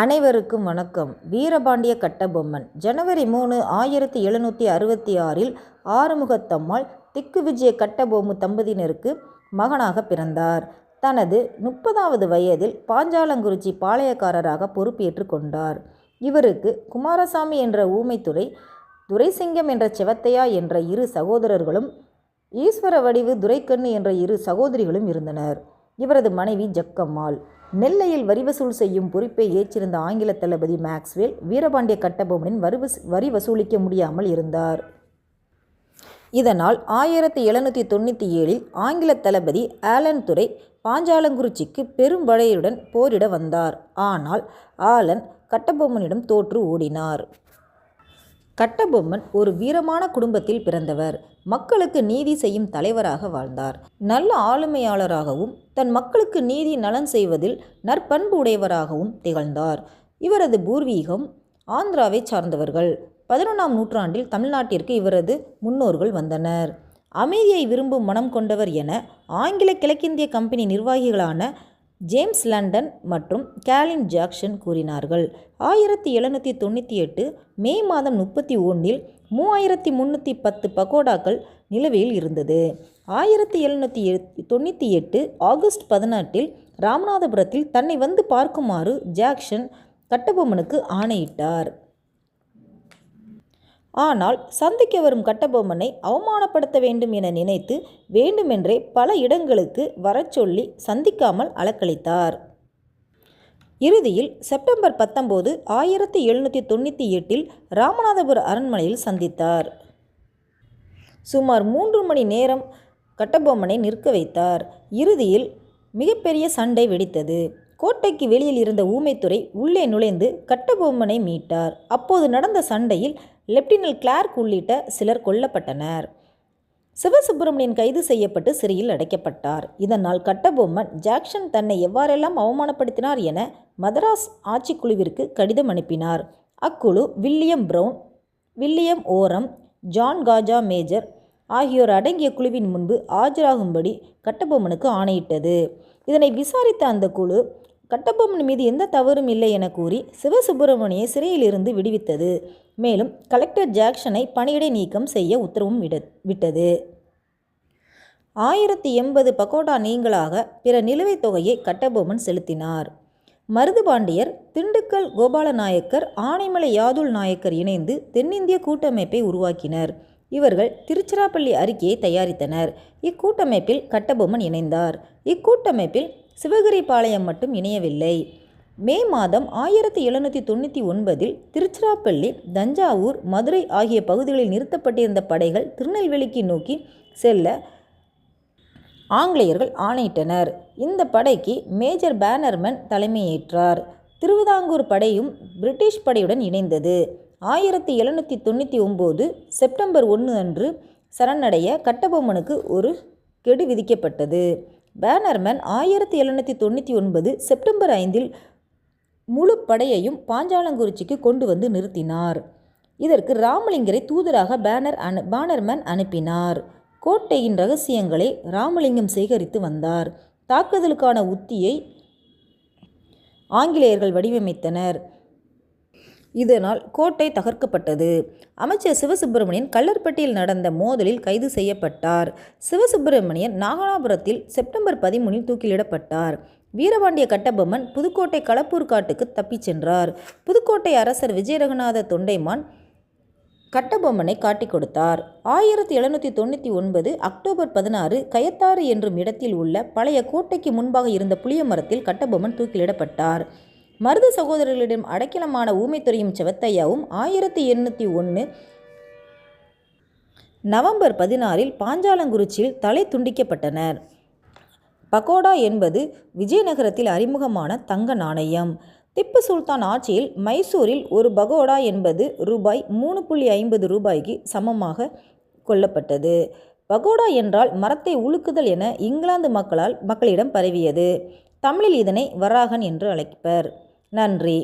அனைவருக்கும் வணக்கம். வீரபாண்டிய கட்டபொம்மன் ஜனவரி மூணு ஆயிரத்தி எழுநூற்றி அறுபத்தி ஆறில் ஆறுமுகத்தம்மாள் திக்குவிஜய கட்டபொம்மு தம்பதியினருக்கு மகனாக பிறந்தார். தனது முப்பதாவது வயதில் பாஞ்சாலங்குறிச்சி பாளையக்காரராக பொறுப்பேற்று கொண்டார். இவருக்கு குமாரசாமி என்ற ஊமைத்துறை துரைசிங்கம் என்ற செவத்தையா என்ற இரு சகோதரர்களும் ஈஸ்வர வடிவு துரைக்கண்ணு என்ற இரு சகோதரிகளும் இருந்தனர். இவரது மனைவி ஜக்கம்மாள். நெல்லையில் வரி வசூல் செய்யும் பொறுப்பை ஏற்றிருந்த ஆங்கில தளபதி மேக்ஸ்வெல் வீரபாண்டிய கட்டபொம்மனின் வரி வரி வசூலிக்க முடியாமல் இருந்தார். இதனால் ஆயிரத்தி எழுநூற்றி தொண்ணூற்றி ஏழில் ஆங்கில தளபதி ஆலன் துறை பாஞ்சாலங்குறிச்சிக்கு பெரும் படையுடன் போரிட வந்தார். ஆனால் ஆலன் கட்டபொம்மனிடம் தோற்று ஓடினார். கட்டபொம்மன் ஒரு வீரமான குடும்பத்தில் பிறந்தவர். மக்களுக்கு நீதி செய்யும் தலைவராக வாழ்ந்தார். நல்ல ஆளுமையாளராகவும் தன் மக்களுக்கு நீதி நலன் செய்வதில் நற்பண்பு உடையவராகவும் திகழ்ந்தார். இவரது பூர்வீகம் ஆந்திராவை சார்ந்தவர்கள். பதினொன்றாம் நூற்றாண்டில் தமிழ்நாட்டிற்கு இவரது முன்னோர்கள் வந்தனர். அமைதியை விரும்பும் மனம் கொண்டவர் என ஆங்கில கிழக்கிந்திய கம்பெனி நிர்வாகிகளான ஜேம்ஸ் லண்டன் மற்றும் கேலின் ஜாக்சன் கூறினார்கள். ஆயிரத்தி எழுநூற்றி தொண்ணூற்றி எட்டு மே மாதம் முப்பத்தி ஒன்றில் மூவாயிரத்தி முந்நூற்றி பத்து பகோடாக்கள் நிலவையில் இருந்தது. ஆயிரத்தி எழுநூற்றி தொண்ணூற்றி எட்டு ஆகஸ்ட் பதினெட்டில் ராமநாதபுரத்தில் தன்னை வந்து பார்க்குமாறு ஜாக்சன் கட்டபொம்மனுக்கு ஆணையிட்டார். ஆனால் சந்திக்க வரும் கட்டபொம்மனை அவமானப்படுத்த வேண்டும் என நினைத்து வேண்டுமென்றே பல இடங்களுக்கு வரச்சொல்லி சந்திக்காமல் அலக்களித்தார் இறுதியில் செப்டம்பர் பத்தொம்போது ஆயிரத்தி எழுநூற்றி தொண்ணூற்றி எட்டில் ராமநாதபுர அரண்மனையில் சந்தித்தார். சுமார் மூன்று மணி நேரம் கட்டபொம்மனை நிற்க வைத்தார். இறுதியில் மிகப்பெரிய சண்டை வெடித்தது. கோட்டைக்கு வெளியில் இருந்த ஊமைத்துறை உள்ளே நுழைந்து கட்டபொம்மனை மீட்டார். அப்போது நடந்த சண்டையில் லெப்டினல் கிளார்க் உள்ளிட்ட சிலர் கொல்லப்பட்டனர். சிவசுப்பிரமணியன் கைது செய்யப்பட்டு சிறையில் அடைக்கப்பட்டார். இதனால் கட்டபொம்மன் ஜாக்சன் தன்னை எவ்வாறெல்லாம் அவமானப்படுத்தினார் என மதராஸ் ஆட்சிக்குழுவிற்கு கடிதம் அனுப்பினார். அக்குழு William Brown William Orme John Khaja major ஆகியோர் அடங்கிய குழுவின் முன்பு ஆஜராகும்படி கட்டபொம்மனுக்கு ஆணையிட்டது. இதனை விசாரித்த அந்த குழு கட்டபொம்மன் மீது எந்த தவறும் இல்லை என கூறி சிவசுப்பிரமணியை சிறையிலிருந்து விடுவித்தது. மேலும் கலெக்டர் ஜாக்சனை பணியிடை நீக்கம் செய்ய உத்தரவும் விட விட்டது. ஆயிரத்தி எண்பது பகோடா நீங்களாக பிற நிலுவைத் தொகையை கட்டபொம்மன் செலுத்தினார். மருதுபாண்டியர் திண்டுக்கல் கோபாலநாயக்கர் ஆனைமலை யாதுல் நாயக்கர் இணைந்து தென்னிந்திய கூட்டமைப்பை உருவாக்கினர். இவர்கள் திருச்சிராப்பள்ளி அறிக்கையை தயாரித்தனர். இக்கூட்டமைப்பில் கட்டபொம்மன் இணைந்தார். இக்கூட்டமைப்பில் சிவகிரிபாளையம் மட்டும் இணையவில்லை. மே மாதம் ஆயிரத்தி எழுநூற்றி தொண்ணூற்றி ஒன்பதில் திருச்சிராப்பள்ளி தஞ்சாவூர் மதுரை ஆகிய பகுதிகளில் நிறுத்தப்பட்டிருந்த படைகள் திருநெல்வேலிக்கு நோக்கி செல்ல ஆங்கிலேயர்கள் ஆணையிட்டனர். இந்த படைக்கு மேஜர் பேனர்மன் தலைமையேற்றார். திருவிதாங்கூர் படையும் பிரிட்டிஷ் படையுடன் இணைந்தது. ஆயிரத்தி எழுநூற்றி தொண்ணூற்றி ஒம்பது செப்டம்பர் ஒன்று அன்று சரணடைய கட்டபொம்மனுக்கு ஒரு கெடு விதிக்கப்பட்டது. பேனர்மேன் ஆயிரத்தி எழுநூற்றி தொண்ணூற்றி ஒன்பது செப்டம்பர் ஐந்தில் முழு படையையும் பாஞ்சாலங்குறிச்சிக்கு கொண்டு வந்து நிறுத்தினார். இதற்கு ராமலிங்கரை தூதராக பேனர் அனு பேனர்மேன் அனுப்பினார். கோட்டையின் ரகசியங்களை ராமலிங்கம் சேகரித்து வந்தார். தாக்குதலுக்கான உத்தியை ஆங்கிலேயர்கள் வடிவமைத்தனர். இதனால் கோட்டை தகர்க்கப்பட்டது. அமைச்சர் சிவசுப்பிரமணியன் கல்லற்பட்டியில் நடந்த மோதலில் கைது செய்யப்பட்டார். சிவசுப்பிரமணியன் நாகலாபுரத்தில் செப்டம்பர் பதிமூணில் தூக்கிலிடப்பட்டார். வீரபாண்டிய கட்டபொம்மன் புதுக்கோட்டை களப்பூர் காட்டுக்கு தப்பிச் சென்றார். புதுக்கோட்டை அரசர் விஜயரகுநாத தொண்டைமான் கட்டபொம்மனை காட்டிக் கொடுத்தார். ஆயிரத்தி எழுநூற்றி தொண்ணூற்றி ஒன்பது அக்டோபர் பதினாறு கயத்தாறு என்றும் இடத்தில் உள்ள பழைய கோட்டைக்கு முன்பாக இருந்த புளிய மரத்தில் கட்டபொம்மன் தூக்கிலிடப்பட்டார். மருது சகோதரர்களிடம் அடைக்கலமான ஊமைத்துறையும் செவத்தையாவும் ஆயிரத்தி எண்ணூற்றி ஒன்று நவம்பர் பதினாறில் பாஞ்சாலங்குறிச்சியில் தலை துண்டிக்கப்பட்டனர். பகோடா என்பது விஜயநகரத்தில் அறிமுகமான தங்க நாணயம். திப்பு சுல்தான் ஆட்சியில் மைசூரில் ஒரு பகோடா என்பது ரூபாய் மூணு புள்ளி ஐம்பது ரூபாய்க்கு சமமாக கொல்லப்பட்டது பகோடா என்றால் மரத்தை உழுக்குதல் என இங்கிலாந்து மக்களால் மக்களிடம் பரவியது. தமிழில் இதனை வராகன் என்று அழைப்பர். நன்றி.